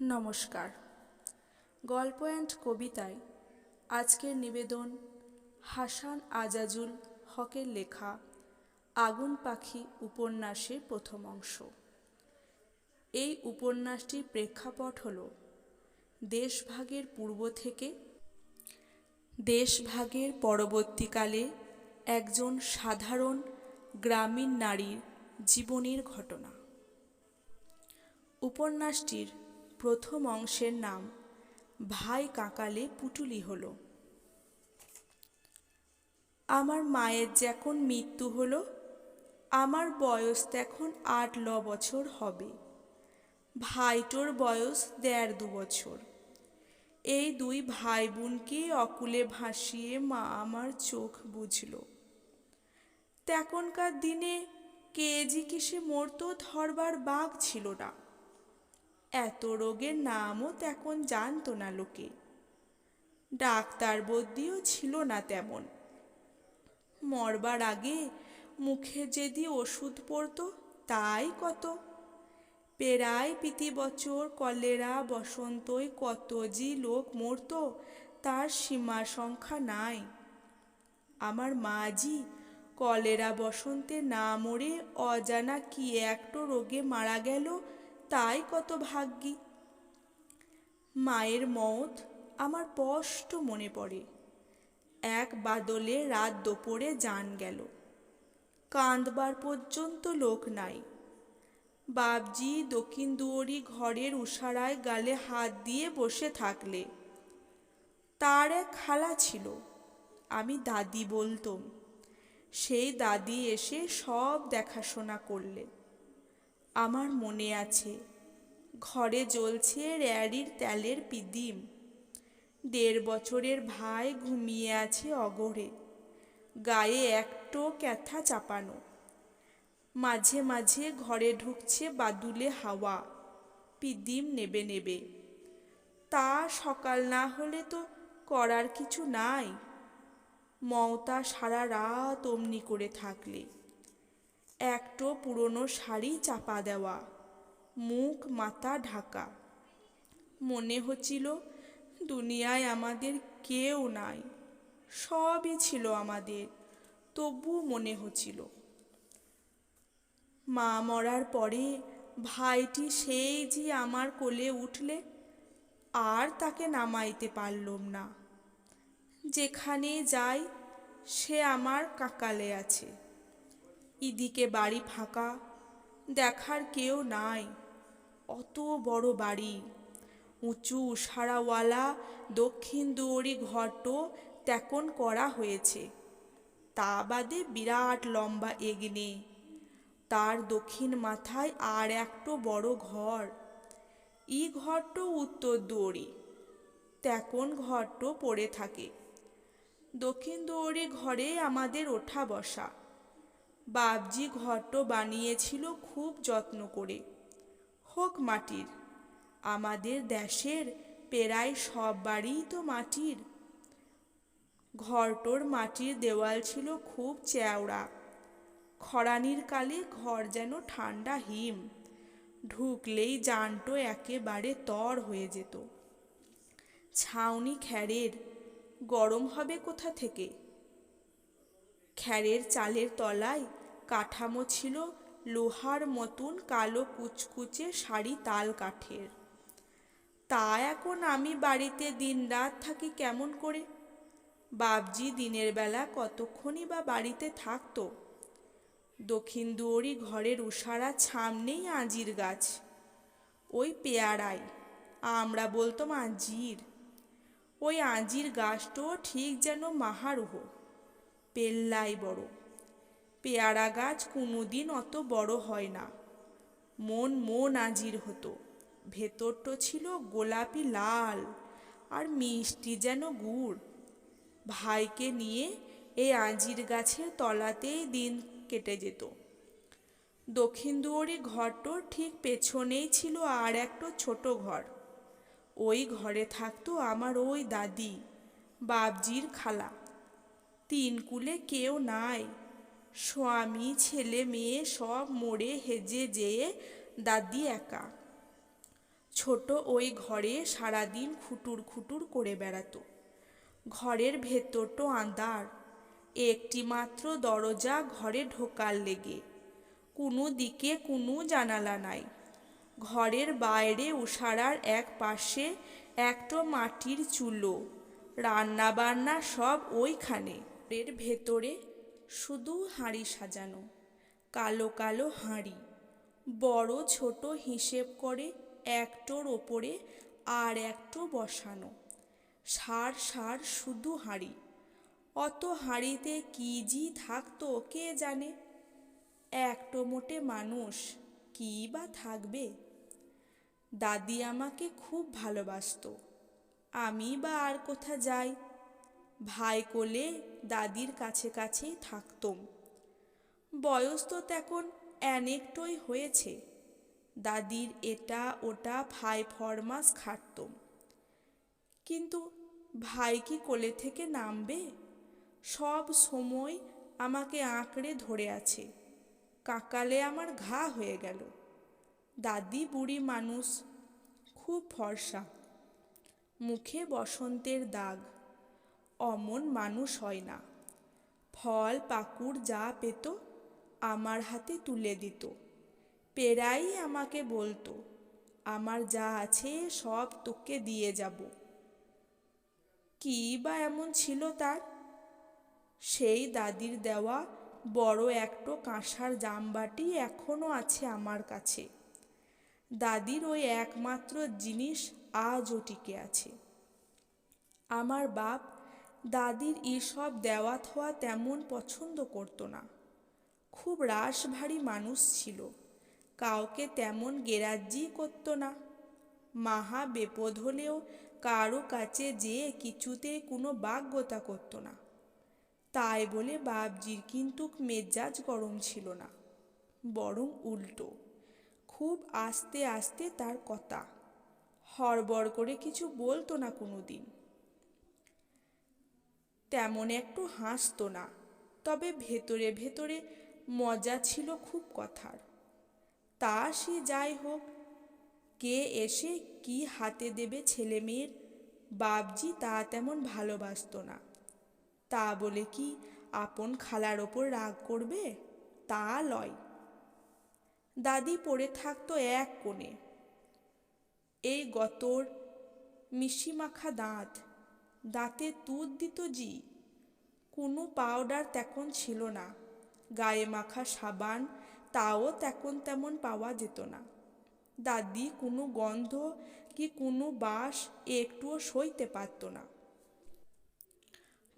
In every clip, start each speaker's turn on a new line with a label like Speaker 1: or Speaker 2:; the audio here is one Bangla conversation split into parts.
Speaker 1: নমস্কার। গল্প অ্যান্ড কবিতায় আজকের নিবেদন হাসান আজাজুল হকের লেখা আগুন পাখি উপন্যাসের প্রথম অংশ। এই উপন্যাসটির প্রেক্ষাপট হল দেশভাগের পূর্ব থেকে দেশভাগের পরবর্তীকালে একজন সাধারণ গ্রামীণ নারীর জীবনের ঘটনা। উপন্যাসটির প্রথম অংশের নাম, ভাই কাকালে পুটুলি হলো। আমার মায়ের যখন মৃত্যু হলো, আমার বয়স তখন আট ন বছর হবে। ভাইটোর বয়স দেড় দু বছর। এই দুই ভাই বোনকে অকুলে ভাসিয়ে মা আমার চোখ বুঝল। তখনকার দিনে কেজি কিসে মরতো ধরবার বাঘ ছিল না। এত রোগের নামও তখন জানতো না লোকে। ডাক্তার বদ্যিও ছিল না তেমন। মরবার আগে মুখে যেদি ওষুধ পড়তো, তাই কত। পেরায় প্রীতি বছর কলেরা বসন্তই কত যে লোক মরত, তার সীমা সংখ্যা নাই। আমার মাজি কলেরা বসন্তে না মরে অজানা কি একটো রোগে মারা গেল তাই কত ভাগ্যি। মায়ের মত আমার স্পষ্ট মনে পড়ে। এক বাদলে রাত দুপুরে যান গেল। কাঁদবার পর্যন্ত লোক নাই। বাবজি দক্ষিণ দুয়ারি ঘরের উষারায় গালে হাত দিয়ে বসে থাকলে। তার এক খালা ছিল, আমি দাদি বলতাম। সেই দাদি এসে সব দেখাশোনা করলে। আমার মনে আছে। ঘরে জ্বলছে র্যাড়ির তেলের পিদিম। দেড় বছরের ভাই ঘুমিয়ে আছে অগরে। গায়ে একটো ক্যাথা চাপানো। মাঝে মাঝে ঘরে ঢুকছে বাদুলে হাওয়া। পিদিম নেবে নেবে। তা সকাল না হলে তো করার কিছু নাই। মমতা সারা রাত অমনি করে থাকলে। একটো পুরনো শাড়ি চাপা দেওয়া। মুখ, মাথা ঢাকা। মনে হচ্ছিল, দুনিয়ায় আমাদের কেউ নাই। সবই ছিল আমাদের, তবু মনে হচ্ছিল। মা মরার পরে ভাইটি সেই যে আমার কোলে উঠলে, আর তাকে নামাইতে পারলম না। যেখানে যাই, সে আমার কাকালে আছে। ইদিকে বাড়ি ফাঁকা, দেখার কেউ নাই, অত বড় বাড়ি। উঁচু সারাওয়ালা দক্ষিণ দুয়ারি ঘরটো তেকন করা হয়েছে। তা বাদে বিরাট লম্বা এগনে। তার দক্ষিণ মাথায় আর একটো বড় ঘর। ই ঘরটো উত্তর দুয়ারি। তেকন ঘরটো পড়ে থাকে। দক্ষিণ দুয়ারি ঘরে আমাদের ওঠা বসা। বাবজি ঘরটো বানিয়েছিল খুব যত্ন করে। হোক মাটির, আমাদের দেশের প্রায় সব বাড়িই তো মাটির। ঘরটোর মাটির দেওয়াল ছিল খুব চেওড়া খরানির কালে ঘর যেন ঠান্ডা হিম, ঢুকলেই জানটো একেবারে তর হয়ে যেত। ছাউনি খ্যারের, গরম হবে কোথা থেকে? খ্যারের চালের তলায় কাঠামো ছিল লোহার মতন কালো কুচকুচে শাড়ি তাল কাঠের। তা এখন আমি বাড়িতে দিন রাত থাকি কেমন করে? বাবজি দিনের বেলা কতক্ষণই বা বাড়িতে থাকতো? দক্ষিণ দুয়ারি ঘরের উষারা ছামনেই আঁজির গাছ। ওই পেয়ারাই আমরা বলতাম আঁজির। ওই আঁজির গাছটাও ঠিক যেন মাহারুহ। পেল্লাই বড়। পেয়ারা গাছ কোনোদিন অত বড় হয় না। মন মন আজির হতো। ভেতরটো ছিল গোলাপি লাল আর মিষ্টি যেন গুড়। ভাইকে নিয়ে এই আজির গাছের তলাতেই দিন কেটে যেত। দক্ষিণ দুয়ারি ঘরটোর ঠিক পেছনেই ছিল আর একটা ছোট ঘর। ওই ঘরে থাকতো আমার ওই দাদি বাবজির খালা। তিন কুলে কেউ নাই। স্বামী, ছেলে, মেয়ে সব মরে হেজে যেয়ে দাদি একা। ছোট ওই ঘরে সারাদিন খুটুর খুটুর করে বেড়াতো। ঘরের ভেতরটো আঁধার একটি মাত্র দরজা ঘরে ঢোকার লেগে। কোনো দিকে কোনো জানালা নাই। ঘরের বাইরে উষারার এক পাশে একটা মাটির চুলো। রান্না বান্না সব ওইখানে। এর ভেতরে শুধু হাঁড়ি সাজানো, কালো কালো হাঁড়ি। বড় ছোট হিসেব করে একটোর ওপরে আর একটো বসানো। সার সার শুধু হাঁড়ি। অত হাঁড়িতে কি জি থাকতো কে জানে? একটো মোটে মানুষ কি বা থাকবে? দাদি আমাকে খুব ভালোবাসতো। আমি বা আর কোথা যাই? ভাই কোলে দাদির কাছে কাছেই থাকতম। বয়স তো তখন অনেকটই হয়েছে। দাদির এটা ওটা ভাই ফরমাস খাটতুম। কিন্তু ভাই কি কোলে থেকে নামবে? সব সময় আমাকে আঁকড়ে ধরে আছে। কাকালে আমার ঘা হয়ে গেল। দাদি বুড়ি মানুষ, খুব ফর্সা। মুখে বসন্তের দাগ। অমন মানুষ হয় না। ফল, পাকুড় যা পেত, আমার হাতে তুলে দিত। পেরাই আমাকে বলতো, আমার যা আছে সব তোকে দিয়ে যাব। কি বা এমন ছিল তার? সেই দাদির দেওয়া বড় একটো কাঁসার জামবাটি এখনও আছে আমার কাছে। দাদির ওই একমাত্র জিনিস আজও টিকে আছে। আমার বাপ দাদির এসব দেওয়া থোয়া তেমন পছন্দ করতো না। খুব রাস ভারী মানুষ ছিল। কাউকে তেমন গেরাজ্জি করতো না। মাহা বেপদ হলেও কারও কাছে যেয়ে কিছুতে কোনো বাগ্যতা করতো না। তাই বলে বাপজির কিন্তু মেজাজ গরম ছিল না। বরং উল্টো। খুব আস্তে আস্তে তার কথা। হড়বড় করে কিছু বলতো না কোনো দিন। তেমন একটু হাসতো না, তবে ভেতরে ভেতরে মজা ছিল খুব কথার। তা সে যাই হোক, কে এসে কি হাতে দেবে ছেলে মেয়ের, বাপজি তা তেমন ভালোবাসত না। তা বলে কি আপন খালার ওপর রাগ করবে? তা লয়। দাদি পড়ে থাকতো এক কোণে। এই গতর মিশি মাখা দাঁত দাঁতে তুত দিত জি। কোনো পাউডার তেমন ছিল না। গায়ে মাখা সাবান, তাও তেমন তেমন পাওয়া যেত না। দাদি কোনো গন্ধ কি কোনো বাস একটুও সইতে পারত না।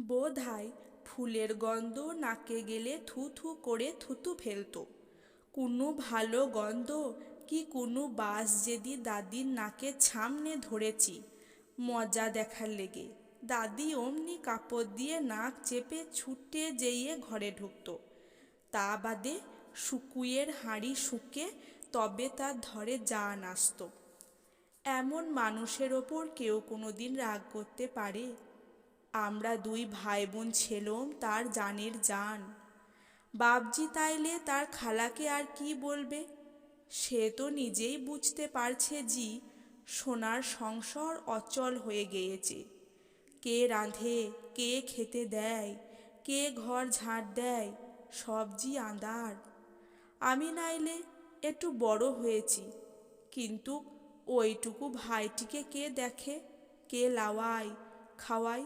Speaker 1: বোধ হয় ফুলের গন্ধ নাকে গেলে থু থু করে থুতু ফেলতো। কোনো ভালো গন্ধ কি কোনো বাস যেদি দাদির নাকে সামনে ধরেছি, মজা দেখার লেগে। দাদি অমনি কাপড় দিয়ে নাক চেপে ছুটে যেয়ে ঘরে ঢুকত। তা বাদে শুকুয়ের হাঁড়ি শুকে তবে তার ধরে জান আসত। এমন মানুষের ওপর কেউ কোনো দিন রাগ করতে পারে? আমরা দুই ভাই বোন ছেলম, তার জানের জান। বাপজি তাইলে তার খালাকে আর কি বলবে? সে তো নিজেই বুঝতে পারছে জি, সোনার সংসার অচল হয়ে গিয়েছে। কে রাঁধে, কে খেতে দেয়, কে ঘর ঝাঁট দেয় সবজি আঁদার আমি নাইলে একটু বড় হয়েছি, কিন্তু ওইটুকু ভাইটিকে কে দেখে, কে লাওয়াই খাওয়াই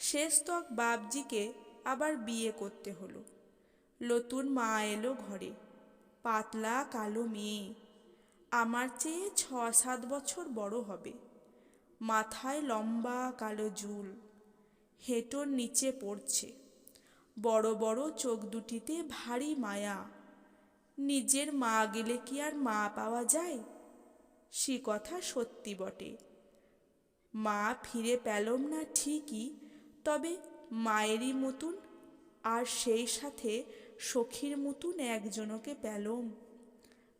Speaker 1: শেষ তক বাপজিকে আবার বিয়ে করতে হলো। নতুন মা এলো ঘরে, পাতলা কালো মেয়ে। আমার চেয়ে ছ সাত বছর বড় হবে। মাথায় লম্বা কালো জুল। হেঁটোর নিচে পড়ছে। বড় বড় চোখ দুটিতে ভারী মায়া। নিজের মা গেলে কি আর মা পাওয়া যায়? সে কথা সত্যি বটে। মা ফিরে পেলম না ঠিকই, তবে মায়েরই মতন আর সেই সাথে সখীর মতন একজনকে পেলম।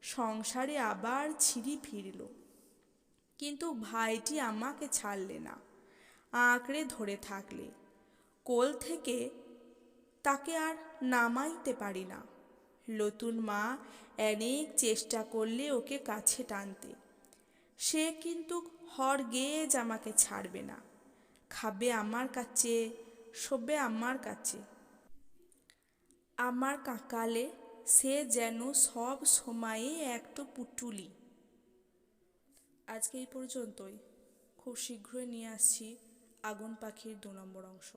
Speaker 1: সংসারে আবার ছিঁড়ি ফিরল। কিন্তু ভাইটি আমাকে ছাড়লে না, আঁকড়ে ধরে থাকলে। কোল থেকে তাকে আর নামাইতে পারি না। নতুন মা অনেক চেষ্টা করলে ওকে কাছে টানতে। সে কিন্তু হর গেয়ে আমাকে ছাড়বে না। খাবে আমার কাছে, শোবে আমার কাছে। আমার কাকালে সে যেন সব সময়ে একটু পুটুলি। আজকে এই পর্যন্তই। খুব শীঘ্রই নিয়ে আসছি আগুন পাখির দু নম্বর অংশ।